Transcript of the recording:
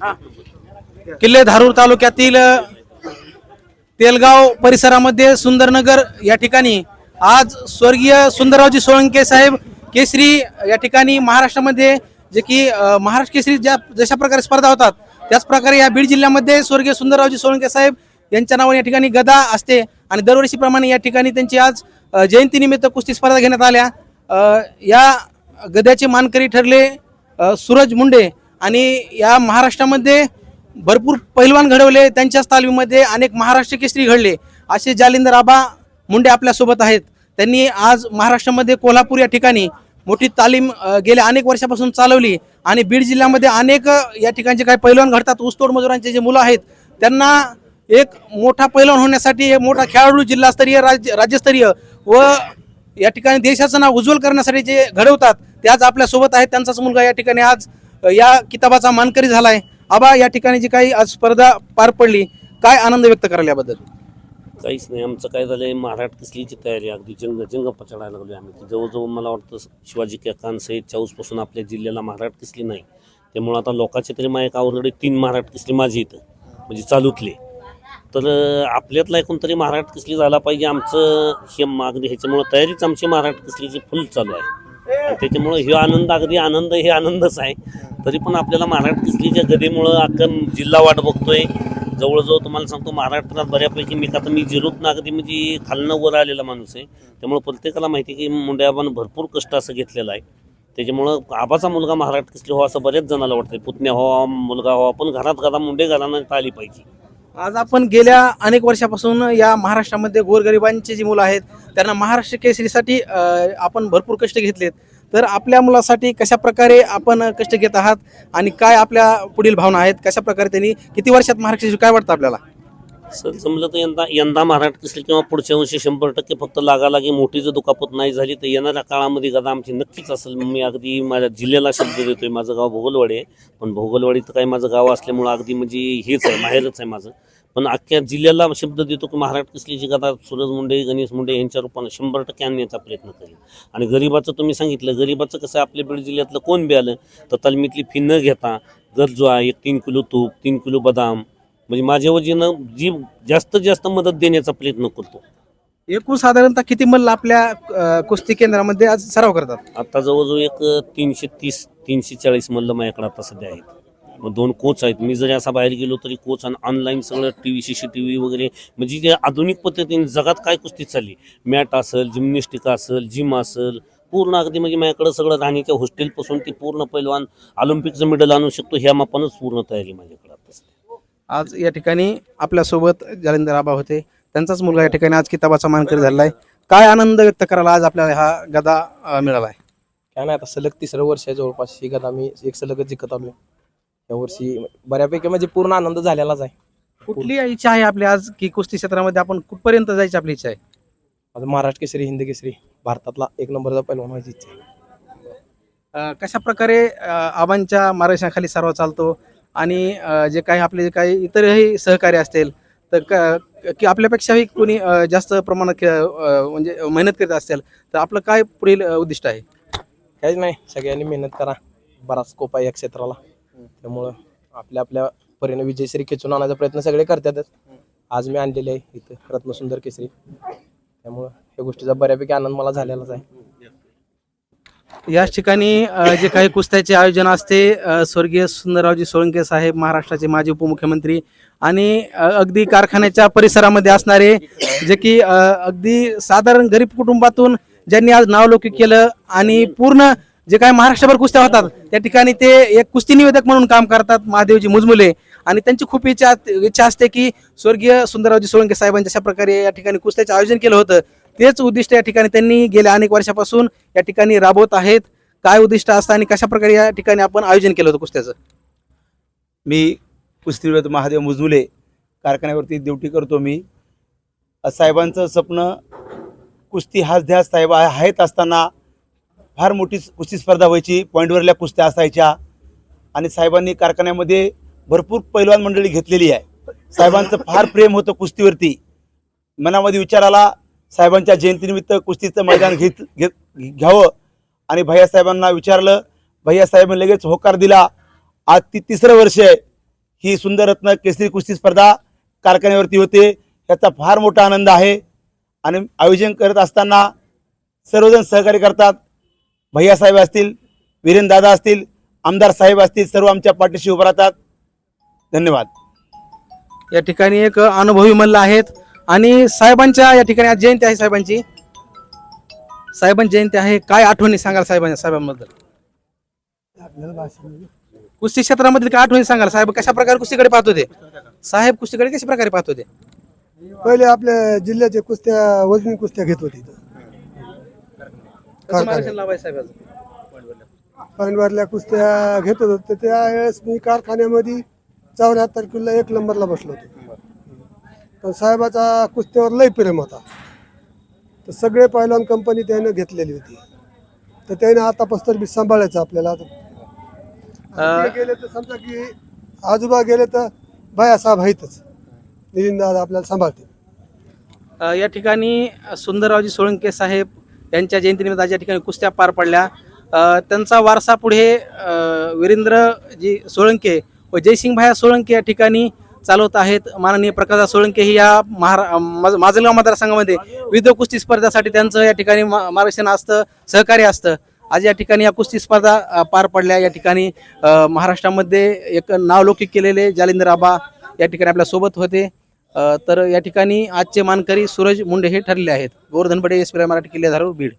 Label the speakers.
Speaker 1: किल्ले धारूर तालुक्यातील तेलगाव परिसरामध्ये सुंदरनगर या ठिकाणी आज स्वर्गीय सुंदररावजी सोळंके साहेब केसरी या ठिकाणी महाराष्ट्रामध्ये जे की महाराष्ट्र केसरी ज्या जशा प्रकारे स्पर्धा होतात त्याच प्रकारे या बीड जिल्ह्यामध्ये स्वर्गीय सुंदररावजी सोळंके साहेब यांच्या नावाने या ठिकाणी गदा असते आणि दरवर्षीप्रमाणे या ठिकाणी त्यांची आज जयंतीनिमित्त कुस्ती स्पर्धा घेण्यात आल्या. या गद्याचे मानकरी ठरले सूरज मुंडे आणि या महाराष्ट्रामध्ये भरपूर पैलवान घडवले त्यांच्याच तालमीमध्ये अनेक महाराष्ट्र केसरी घडले. असे जालिंदर आबा मुंडे आपल्यासोबत आहेत. त्यांनी आज महाराष्ट्रामध्ये कोल्हापूर या ठिकाणी मोठी तालीम गेल्या अनेक वर्षापासून चालवली आणि बीड जिल्ह्यामध्ये अनेक या ठिकाणचे काही पैलवान घडतात. ऊसतोड मजुरांचे जे मुलं आहेत त्यांना एक मोठा पैलवान होण्यासाठी एक मोठा खेळाडू जिल्हास्तरीय राज्य राज्यस्तरीय व या ठिकाणी देशाचं नाव उज्ज्वल करण्यासाठी जे घडवतात ते आज आपल्यासोबत आहेत. त्यांचाच मुलगा या ठिकाणी आज या किताबाचा मानकरी झाला आहे आबा या ठिकाणी जी काही आज स्पर्धा पार पडली काय आनंद व्यक्त करायला याबद्दल?
Speaker 2: काहीच नाही. आमचं काय झालंय महाराष्ट्र कसलीची तयारी अगदी जंग जंगप्पा चढायला लागलो आम्ही. जवळजवळ मला वाटतं शिवाजी केकान सहित चाऊसपासून आपल्या जिल्ह्याला महाराष्ट्र कसली नाही. त्यामुळं आता लोकांचे तरी माझ्या एक तीन महाराष्ट्र केसरी माझी इथं म्हणजे चालूतले. तर आपल्यातला एकूण तरी महाराष्ट्र कसली झाला पाहिजे आमचं हे मागणी ह्याच्यामुळं तयारीच आमची महाराष्ट्र केसरीची फुल चालू आहे. त्याच्यामुळं हे आनंद अगदी आनंद हे आनंदच आहे. तरी पण आपल्याला महाराष्ट्र केसरीच्या गदेमुळं अख्खं जिल्हा वाट बघतोय. जवळजवळ तुम्हाला सांगतो महाराष्ट्रात बऱ्यापैकी मी का मी जिरूत नागरी म्हणजे खालनं वर आलेला माणूस आहे. त्यामुळे प्रत्येकाला माहिती आहे की मुंड्याबानं भरपूर कष्ट असं घेतलेलं आहे. त्याच्यामुळं आबाचा मुलगा महाराष्ट्र किसली हो असं बऱ्याच जणाला वाटतंय. पुतण्या व्हावा मुलगा व्हावा पण घरात घरा मुंडे घरानं आली पाहिजे.
Speaker 1: आज आपण गेल्या अनेक वर्षापासून या महाराष्ट्रामध्ये गोरगरिबांची जी मुलं आहेत त्यांना महाराष्ट्र केसरीसाठी आपण भरपूर कष्ट घेतलेत. तर आपल्या मुलासाठी कशा प्रकारे आपण कष्ट घेत आहात आणि काय आपल्या पुढील भावना आहेत कशा प्रकारे त्यांनी किती वर्षात महाराष्ट्र काय वाटतं आपल्याला?
Speaker 2: सर समजा तर यंदा यंदा महाराष्ट्र केसरी किंवा पुढच्या वर्षी शंभर टक्के फक्त लागालागी मोठी जर दुखापत नाही झाली तर येणाऱ्या काळामध्ये गदा आमची नक्कीच असेल. मी अगदी माझ्या जिल्ह्याला शब्द देतोय. माझं गाव भोगलवाडी आहे. पण भोगलवाडी तर काही माझं गाव असल्यामुळं अगदी म्हणजे हेच आहे माहेरच आहे माझं. पण अख्ख्या जिल्ह्याला शब्द देतो की महाराष्ट्र केसरीची गदा सूरज मुंडे गणेश मुंडे यांच्या रूपानं शंभर टक्के आणण्याचा प्रयत्न करेल आणि गरिबाचं तुम्ही सांगितलं गरिबाचं कसं आहे, आपल्या बीड जिल्ह्यातलं कोण बी आलं तर तालमीतली फी न घेता गरजू एक तीन किलो तूप तीन किलो बदाम म्हणजे माझ्या वजीनं जी जास्तीत जास्त मदत देण्याचा प्रयत्न करतो.
Speaker 1: एकूण साधारणतः किती मल्ल आपल्या अ, कुस्ती केंद्रामध्ये आज सराव करतात?
Speaker 2: आता जवळजवळ एक तीनशे तीस तीनशे चाळीस मल्ल माझ्याकडे आता सध्या आहेत. मग दोन कोच आहेत. मी जरी असा बाहेर गेलो तरी कोच आणि ऑनलाईन सगळं T V C C T V वगैरे म्हणजे जे आधुनिक पद्धतीने जगात काय कुस्ती चालली? मॅट असेल जिम्नॅस्टिक असेल जिम असेल पूर्ण अगदी म्हणजे माझ्याकडे सगळं राहण्याच्या हॉस्टेलपासून ती पूर्ण पैलवान ऑलिम्पिकचं मेडल आणू शकतो ह्या मापानंच पूर्ण तयारी माझ्याकडे आता सध्या.
Speaker 1: आज या ठिकाणी आपल्यासोबत जालिंदर आबा होते. त्यांचाच मुलगा या ठिकाणी आज किताबाचा मानकरी झालेला आहे. काय आनंद व्यक्त करायला आज आपल्याला हा गदा मिळाला आहे
Speaker 3: काय नाही आता सलग तिसरं वर्ष आहे जवळपास. ही गदा मी एक सलगच जिंकत आलोय. या वर्षी बऱ्यापैकी म्हणजे पूर्ण आनंद झालेलाच आहे.
Speaker 1: कुठली इच्छा आहे आपली आज की कुस्ती क्षेत्रामध्ये आपण कुठपर्यंत जायची आपली इच्छा आहे?
Speaker 3: माझं महाराष्ट्र केसरी हिंद केसरी भारतातला एक नंबरचा पहिलवान व्हायची इच्छा आहे.
Speaker 1: अ, कशा प्रकारे अ, आबांच्या मार्गदर्शनाखाली सर्व चालतो? आणि जे काही आपले जे काही इतरही सहकार्य असतील तर क- की आपल्यापेक्षाही कोणी जास्त प्रमाणात म्हणजे मेहनत करीत असेल तर आपलं काय पुढील उद्दिष्ट आहे?
Speaker 3: काहीच नाही. सगळ्यांनी मेहनत करा. बराच स्कोप आहे या क्षेत्राला. त्यामुळं आपल्या आपल्या परीने विजयश्री खेचून आणायचा प्रयत्न सगळे करतातच. आज मी आणलेले आहे इथं रत्नसुंदर केसरी. त्यामुळं या गोष्टीचा बऱ्यापैकी आनंद मला झालेलाच आहे.
Speaker 1: याच ठिकाणी अ, जे काही कुस्त्याचे आयोजन असते अ, स्वर्गीय सुंदररावजी सोळंके साहेब महाराष्ट्राचे माजी उपमुख्यमंत्री आणि अ, अगदी कारखान्याच्या परिसरामध्ये असणारे जे की अ, अगदी साधारण गरीब कुटुंबातून ज्यांनी आज नावलौकिक केलं आणि पूर्ण जे काही महाराष्ट्रभर कुस्त्या होतात त्या ठिकाणी ते एक कुस्ती निवेदक म्हणून काम करतात महादेवजी मुजमुले. आणि त्यांची खूप इच्छा इच्छा असते की स्वर्गीय सुंदररावजी सोळंके साहेबांच्या अशा प्रकारे या ठिकाणी कुस्त्याचं आयोजन केलं होतं तेच उद्दिष्ट या ठिकाणी त्यांनी गेल्या अनेक वर्षापासून या ठिकाणी राबवत आहेत. काय उद्दिष्ट असतं आणि कशा प्रकारे या ठिकाणी आपण आयोजन केलं होतं कुस्त्याचं?
Speaker 4: मी कुस्तीवीर महादेव मुजमुले कारखान्यावरती ड्युटी करतो मी. साहेबांचं स्वप्न कुस्ती हाच ध्यास साहेब आहेत असताना फार मोठी कुस्ती स्पर्धा व्हायची पॉईंटवरल्या कुस्त्या असायच्या. आणि साहेबांनी कारखान्यामध्ये भरपूर पैलवान मंडळी घेतलेली आहे. साहेबांचं फार प्रेम होतं कुस्तीवरती. मनामध्ये विचार आला साहेबांच्या जयंतीनिमित्त कुस्तीचं मैदान घेत घेत घ्यावं. आणि भैयासाहेबांना विचारलं. भैयासाहेबांनी लगेच होकार दिला. आज ती तिसरं वर्ष आहे. ही सुंदररत्न केसरी कुस्ती स्पर्धा कारखान्यावरती होते. याचा फार मोठा आनंद आहे. आणि आयोजन करत असताना सर्वजण सहकार्य करतात. भैयासाहेब असतील वीरेन दादा असतील आमदार साहेब असतील सर्व आमच्या पाठीशी उभं राहतात. धन्यवाद.
Speaker 1: या ठिकाणी एक अनुभवी मल्ल आहेत. आणि साहेबांच्या या ठिकाणी आज जयंती आहे साहेबांची. साहेबांची जयंती आहे. काय आठवणी सांगाल साहेबांच्या साहेबांबद्दल? कुस्ती क्षेत्रामधील काय आठवणी सांगाल? साहेब कशा प्रकारे कुस्तीकडे पाहत होते? साहेब कुस्तीकडे कशा प्रकारे पाहत होते?
Speaker 5: पहिले आपल्या जिल्ह्याचे कुस्त्या वजनी कुस्त्या घेत होती? पानवारल्या कुस्त्या घेत होतो. त्यावेळेस मी कारखान्यामध्ये चौऱ्याहत्तर किलो एक नंबरला बसलो होतो. पण साहेबाचा कुस्त्यावर लय प्रेम होता. तर सगळे पहिलवान कंपनी त्यानं घेतलेली होती. तर त्याने आता पस्तर बी सांभाळायचं आपल्याला. आता गेले तर समजा की आजोबा गेले तर बाया साहेब आहेतच. निलिंदा आपल्याला सांभाळते
Speaker 1: अ, या ठिकाणी सुंदररावजी सोळंके साहेब यांच्या जयंतीनिमित्त आज या ठिकाणी कुस्त्या पार पडल्या. अ, त्यांचा वारसा पुढे अ, वीरेंद्रजी सोळंके व जयसिंग भाया सोळंके या ठिकाणी चालवत आहेत. माननीय प्रकाश सोळंके ही या महारा माजलगाव मतदारसंघामध्ये विविध कुस्ती स्पर्धासाठी त्यांचं या ठिकाणी मार्गदर्शन असतं सहकार्य असतं. आज या ठिकाणी या कुस्ती स्पर्धा पार पडल्या. या ठिकाणी महाराष्ट्रामध्ये एक नावलौकिक केलेले जालिंदर आबा या ठिकाणी आपल्यासोबत होते. तर या ठिकाणी आजचे मानकरी सूरज मुंडे हे ठरले आहेत. गोवर्धन बडे एस मराठी किल्ले धारूर बीड.